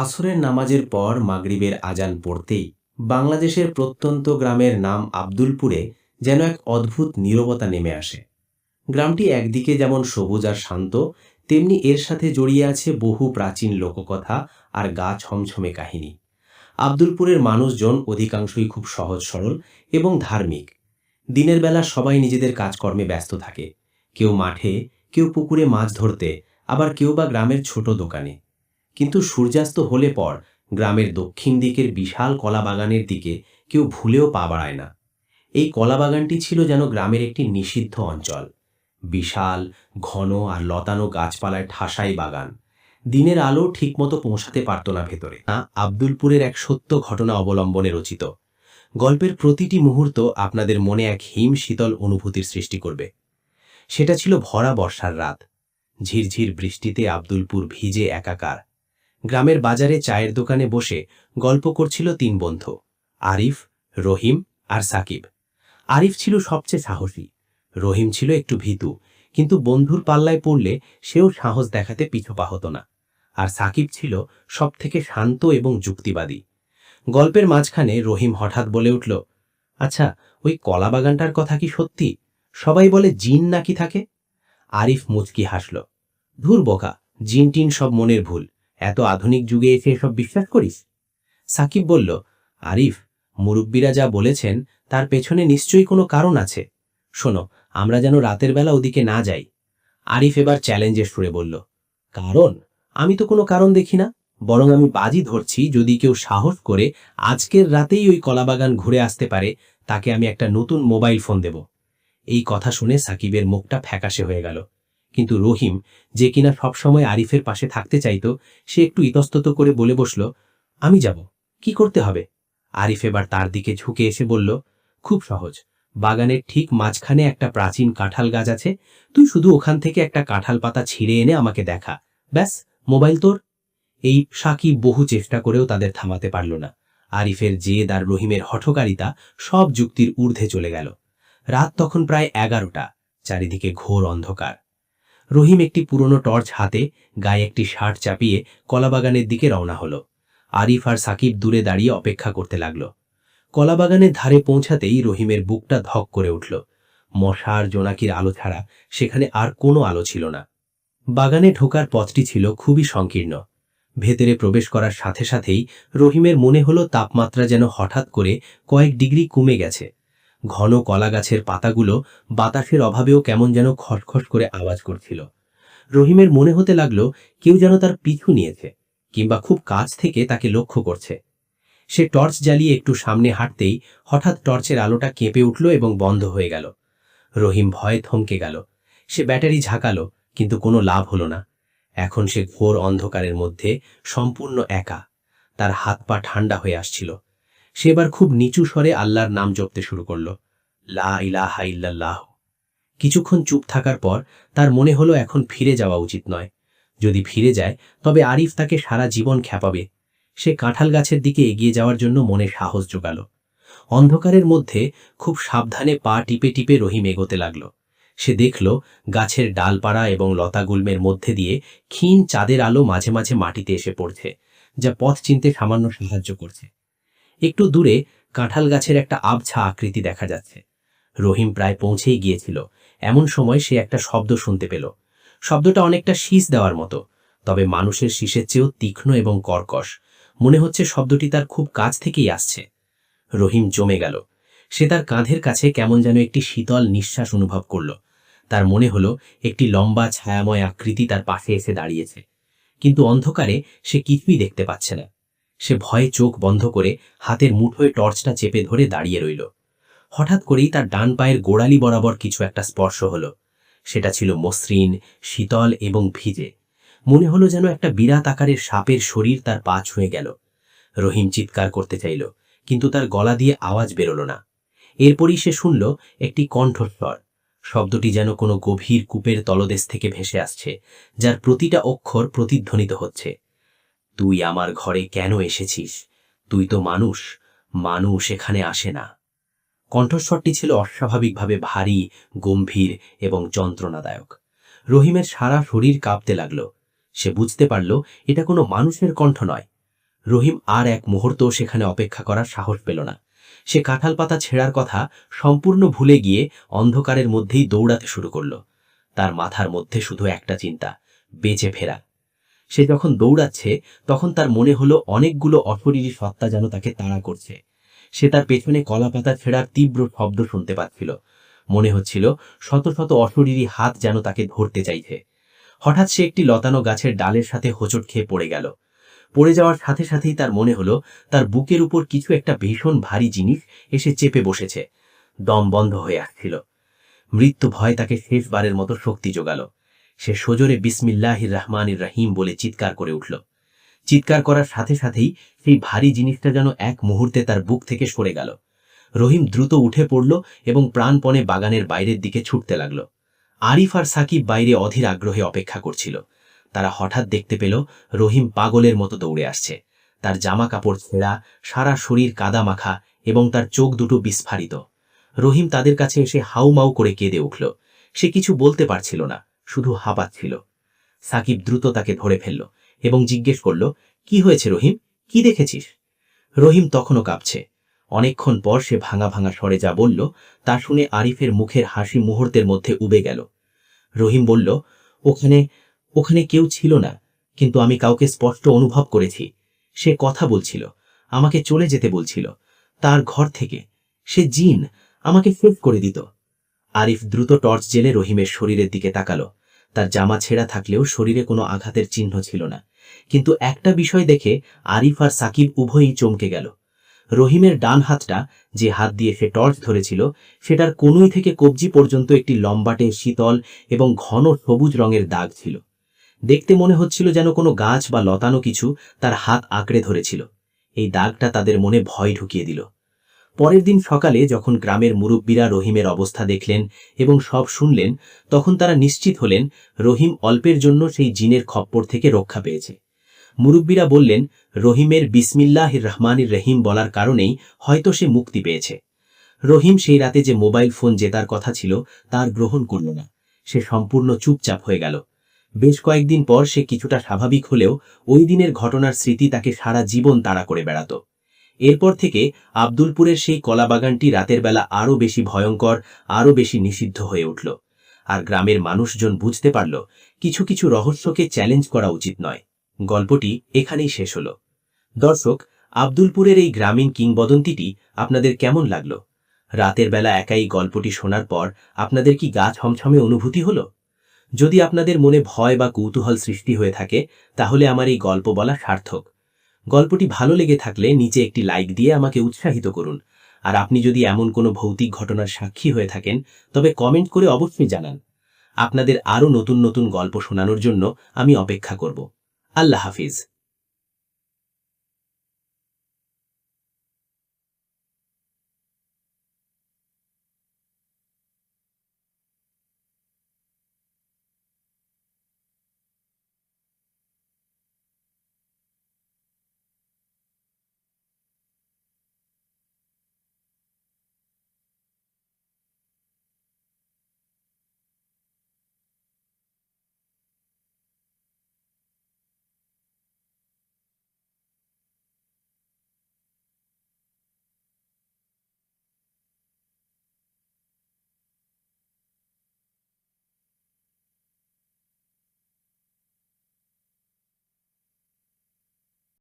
আসরের নামাজের পর মাগরিবের আজান পড়তেই বাংলাদেশের প্রত্যন্ত গ্রামের নাম আব্দুলপুরে যেন এক অদ্ভুত নীরবতা নেমে আসে। গ্রামটি একদিকে যেমন সবুজ আর শান্ত, তেমনি এর সাথে জড়িয়ে আছে বহু প্রাচীন লোককথা আর গা ছমছমে কাহিনী। আব্দুলপুরের মানুষজন অধিকাংশই খুব সহজ সরল এবং ধার্মিক। দিনের বেলা সবাই নিজেদের কাজকর্মে ব্যস্ত থাকে। কেউ মাঠে, কেউ পুকুরে মাছ ধরতে, আবার কেউ বা গ্রামের ছোট দোকানে। কিন্তু সূর্যাস্ত হলে পর গ্রামের দক্ষিণ দিকের বিশাল কলা বাগানের দিকে কেউ ভুলেও পা বাড়ায় না। এই কলা বাগানটি ছিল যেন গ্রামের একটি নিষিদ্ধ অঞ্চল। বিশাল, ঘন আর লতানো গাছপালায় ঠাসাই বাগান। দিনের আলো ঠিকমতো পৌঁছাতে পারত না ভেতরে। না, আব্দুলপুরের এক সত্য ঘটনা অবলম্বনে রচিত। গল্পের প্রতিটি মুহূর্ত আপনাদের মনে এক হিম শীতল অনুভূতির সৃষ্টি করবে। সেটা ছিল ভরা বর্ষার রাত। ঝিরঝির বৃষ্টিতে আব্দুলপুর ভিজে একাকার। গ্রামের বাজারে চায়ের দোকানে বসে গল্প করছিল তিন বন্ধু, আরিফ, রহিম আর সাকিব। আরিফ ছিল সবচেয়ে সাহসী, রহিম ছিল একটু ভীতু, কিন্তু বন্ধুর পাল্লায় পড়লে সেও সাহস দেখাতে পিছপা হতো না। আর সাকিব ছিল সবথেকে শান্ত এবং যুক্তিবাদী। গল্পের মাঝখানে রহিম হঠাৎ বলে উঠল আচ্ছা ওই কলা বাগানটার কথা কি সত্যি? সবাই বলে জিন নাকি থাকে? আরিফ মুচকি হাসল, ধুর বোকা, জিন টিন সব মনের ভুল। এত আধুনিক যুগে এসে এসব বিশ্বাস করিস? সাকিব বলল, আরিফ, মুরব্বীরা যা বলেছেন, তার পেছনে নিশ্চয়ই কোনো কারণ আছে। শোনো, আমরা যেন রাতের বেলা ওদিকে না যাই। আরিফ এবার চ্যালেঞ্জের সুরে বলল, কারণ? আমি তো কোনো কারণ দেখি না। বরং আমি বাজি ধরছি যদি কেউ সাহস করে আজকের রাতেই ওই কলাবাগান ঘুরে আসতে পারে, তাকে আমি একটা নতুন মোবাইল ফোন দেব। এই কথা শুনে সাকিবের মুখটা ফ্যাকাশে হয়ে গেল। কিন্তু রহিম, যে কিনা সবসময় আরিফের পাশে থাকতে চাইতো, সে একটু ইতস্তত করে বলে বসল, আমি যাব, কি করতে হবে? আরিফ এবার তার দিকে ঝুঁকে এসে বলল, খুব সহজ, বাগানের ঠিক মাঝখানে একটা প্রাচীন কাঁঠাল গাছ আছে, তুই শুধু ওখান থেকে একটা কাঁঠাল পাতা ছিঁড়ে এনে আমাকে দেখা, ব্যাস, মোবাইল তোর। এই সাকিব বহু চেষ্টা করেও তাদের থামাতে পারল না। আরিফের জেদ আর রহিমের হঠকারিতা সব যুক্তির ঊর্ধ্বে চলে গেল। রাত তখন প্রায় এগারোটা, চারিদিকে ঘোর অন্ধকার। রহিম একটি পুরনো টর্চ হাতে গায়ে একটি শার্ট চাপিয়ে কলাবাগানের দিকে রওনা হলো। আরিফ আর সাকিব দূরে দাঁড়িয়ে অপেক্ষা করতে লাগল। কলাবাগানের ধারে পৌঁছাতেই রহিমের বুকটা ধক করে উঠল। মশার জোনাকির আলো ছাড়া সেখানে আর কোনো আলো ছিল না। বাগানে ঢোকার পথটি ছিল খুবই সংকীর্ণ। ভেতরে প্রবেশ করার সাথে সাথেই রহিমের মনে হলো তাপমাত্রা যেন হঠাৎ করে কয়েক ডিগ্রি কমে গেছে। ঘন কলা গাছের পাতাগুলো বাতাসের অভাবেও কেমন যেন খসখস করে আওয়াজ করছিল। রহিমের মনে হতে লাগল কেউ যেন তার পিছু নিয়েছে, কিংবা খুব কাছ থেকে তাকে লক্ষ্য করছে। সে টর্চ জ্বালিয়ে একটু সামনে হাঁটতেই হঠাৎ টর্চের আলোটা কেঁপে উঠল এবং বন্ধ হয়ে গেল। রহিম ভয়ে থমকে গেল। সে ব্যাটারি ঝাঁকালো, কিন্তু কোনো লাভ হলো না। এখন সে ঘোর অন্ধকারের মধ্যে সম্পূর্ণ একা। তার হাত পা ঠান্ডা হয়ে আসছিল। সে এবার খুব নিচু স্বরে আল্লাহর নাম জপতে শুরু করল। লা কিছুক্ষণ চুপ থাকার পর তার মনে হলো এখন ফিরে যাওয়া উচিত নয়। যদি ফিরে যায়, তবে আরিফ তাকে সারা জীবন খ্যাপাবে। সে কাঁঠাল গাছের দিকে এগিয়ে যাওয়ার জন্য মনে সাহস জোগাল। অন্ধকারের মধ্যে খুব সাবধানে পা টিপে টিপে রহিম এগোতে লাগল। সে দেখল গাছের ডালপাড়া এবং লতাগুল্মের মধ্যে দিয়ে ক্ষীণ চাঁদের আলো মাঝে মাঝে মাটিতে এসে পড়ছে, যা পথ চিনতে সামান্য সাহায্য করছে। একটু দূরে কাঁঠাল গাছের একটা আবছা আকৃতি দেখা যাচ্ছে। রহিম প্রায় পৌঁছেই গিয়েছিল। এমন সময় সে একটা শব্দ শুনতে পেল। শব্দটা অনেকটা শীষ দেওয়ার মতো, তবে মানুষের শীষের চেয়েও তীক্ষ্ণ এবং কর্কশ। মনে হচ্ছে শব্দটি তার খুব কাছ থেকেই আসছে। রহিম জমে গেল। সে তার কাঁধের কাছে কেমন যেন একটি শীতল নিঃশ্বাস অনুভব করল। তার মনে হলো একটি লম্বা ছায়াময় আকৃতি তার পাশে এসে দাঁড়িয়েছে। কিন্তু অন্ধকারে সে কিছুই দেখতে পাচ্ছে না। সে ভয়ে চোখ বন্ধ করে হাতের মুঠোয় টর্চটা চেপে ধরে দাঁড়িয়ে রইল। হঠাৎ করেই তার ডান পায়ের গোড়ালি বরাবর কিছু একটা স্পর্শ হলো। সেটা ছিল মসৃণ, শীতল এবং ভিজে। মনে হলো যেন একটা বিরাট আকারের সাপের শরীর তার পা ছুঁয়ে গেল। রহিম চিৎকার করতে চাইল, কিন্তু তার গলা দিয়ে আওয়াজ বেরোল না। এরপরই সে শুনল একটি কণ্ঠস্বর। শব্দটি যেন কোনো গভীর কূপের তলদেশ থেকে ভেসে আসছে, যার প্রতিটা অক্ষর প্রতিধ্বনিত হচ্ছে। তুই আমার ঘরে কেন এসেছিস? তুই তো মানুষ মানুষ এখানে আসে না। কণ্ঠস্বরটি ছিল অস্বাভাবিকভাবে ভারী, গম্ভীর এবং যন্ত্রণাদায়ক। রহিমের সারা শরীর কাঁপতে লাগল। সে বুঝতে পারল, এটা কোনো মানুষের কণ্ঠ নয়। রহিম আর এক মুহূর্ত সেখানে অপেক্ষা করার সাহস পেল না। সে কাঁঠাল পাতা ছেঁড়ার কথা সম্পূর্ণ ভুলে গিয়ে অন্ধকারের মধ্যেই দৌড়াতে শুরু করল। তার মাথার মধ্যে শুধু একটা চিন্তা, বেঁচে ফেরা। সে যখন দৌড়াচ্ছে, তখন তার মনে হলো অনেকগুলো অশরীরী সত্তা যেন তাকে তাড়া করছে। সে তার পেছনে কলাপাতা ছেঁড়ার তীব্র শব্দ শুনতে পাচ্ছিল। মনে হচ্ছিল শত শত অশরীরী হাত যেন তাকে ধরতে চাইছে। হঠাৎ সে একটি লতানো গাছের ডালের সাথে হোঁচট খেয়ে পড়ে গেল। পড়ে যাওয়ার সাথে সাথেই তার মনে হলো তার বুকের উপর কিছু একটা ভীষণ ভারী জিনিস এসে চেপে বসেছে। দম বন্ধ হয়ে আসছিল। মৃত্যু ভয় তাকে শেষবারের মতো শক্তি জোগাল সে সজোরে বিসমিল্লাহির রহমানির রহিম বলে চিৎকার করে উঠল। চিৎকার করার সাথে সাথেই সেই ভারী জিনিসটা যেন এক মুহূর্তে তার বুক থেকে সরে গেল। রহিম দ্রুত উঠে পড়ল এবং প্রাণপণে বাগানের বাইরের দিকে ছুটতে লাগল। আরিফ আর সাকিব বাইরে অধীর আগ্রহে অপেক্ষা করছিল। তারা হঠাৎ দেখতে পেল রহিম পাগলের মতো দৌড়ে আসছে। তার জামা কাপড় ছেঁড়া, সারা শরীর কাদা মাখা এবং তার চোখ দুটো বিস্ফারিত। রহিম তাদের কাছে এসে হাউমাউ করে কেঁদে উঠল। সে কিছু বলতে পারছিল না। শুধু হাঁপাচ্ছিল সাকিব দ্রুত তাকে ধরে ফেলল এবং জিজ্ঞেস করল, কি হয়েছে রহিম? কি দেখেছিস? রহিম তখনও কাঁপছে। অনেকক্ষণ পর সে ভাঙা ভাঙা স্বরে যা বলল, তা শুনে আরিফের মুখের হাসি মুহূর্তের মধ্যে উবে গেল। রহিম বলল, ওখানে ওখানে কেউ ছিল না, কিন্তু আমি কাউকে স্পষ্ট অনুভব করেছি। সে কথা বলছিল, আমাকে চলে যেতে বলছিল। তার ঘর থেকে। সে জিন, আমাকে সেভ করে দিত। আরিফ দ্রুত টর্চ জেলে রহিমের শরীরের দিকে তাকালো। তার জামা ছেঁড়া থাকলেও শরীরে কোনো আঘাতের চিহ্ন ছিল না। কিন্তু একটা বিষয় দেখে আরিফ আর সাকিব উভয়ই চমকে গেল। রহিমের ডান হাতটা যে হাত দিয়ে সে টর্চ ধরেছিল, সেটার কনুই থেকে কবজি পর্যন্ত একটি লম্বাটে শীতল এবং ঘন সবুজ রঙের দাগ ছিল। দেখতে মনে হচ্ছিল যেন কোনো গাছ বা লতানো কিছু তার হাত আঁকড়ে ধরেছিল। এই দাগটা তাদের মনে ভয় ঢুকিয়ে দিল। পরের দিন সকালে যখন গ্রামের মুরব্বীরা রহিমের অবস্থা দেখলেন এবং সব শুনলেন, তখন তারা নিশ্চিত হলেন রহিম অল্পের জন্য সেই জিনের খপ্পর থেকে রক্ষা পেয়েছে। মুরব্বীরা বললেন, রহিমের বিসমিল্লাহির রহমানির রহিম বলার কারণেই হয়তো সে মুক্তি পেয়েছে। রহিম সেই রাতে যে মোবাইল ফোন জেতার কথা ছিল, তার গ্রহণ করল না। সে সম্পূর্ণ চুপচাপ হয়ে গেল। বেশ কয়েকদিন পর সে কিছুটা স্বাভাবিক হলেও ওই দিনের ঘটনার স্মৃতি তাকে সারা জীবন তাড়া করে বেড়াত। এরপর থেকে আব্দুলপুরের সেই কলাবাগানটি রাতের বেলা আরও বেশি ভয়ঙ্কর, আরও বেশি নিষিদ্ধ হয়ে উঠল। আর গ্রামের মানুষজন বুঝতে পারল, কিছু কিছু রহস্যকে চ্যালেঞ্জ করা উচিত নয়। গল্পটি এখানেই শেষ হল। দর্শক, আব্দুলপুরের এই গ্রামীণ কিংবদন্তিটি আপনাদের কেমন লাগল? রাতের বেলা একাই গল্পটি শোনার পর আপনাদের কি গা ছমছমে অনুভূতি হলো? যদি আপনাদের মনে ভয় বা কৌতূহল সৃষ্টি হয়ে থাকে, তাহলে আমার এই গল্প বলা সার্থক। গল্পটি ভালো লেগে থাকলে নিচে একটি লাইক দিয়ে আমাকে উৎসাহিত করুন। আর আপনি যদি এমন কোনো ভৌতিক ঘটনার সাক্ষী হয়ে থাকেন, তবে কমেন্ট করে অবশ্যই জানান। আপনাদের আরও নতুন নতুন গল্প শোনানোর জন্য আমি অপেক্ষা করব। আল্লাহ হাফিজ।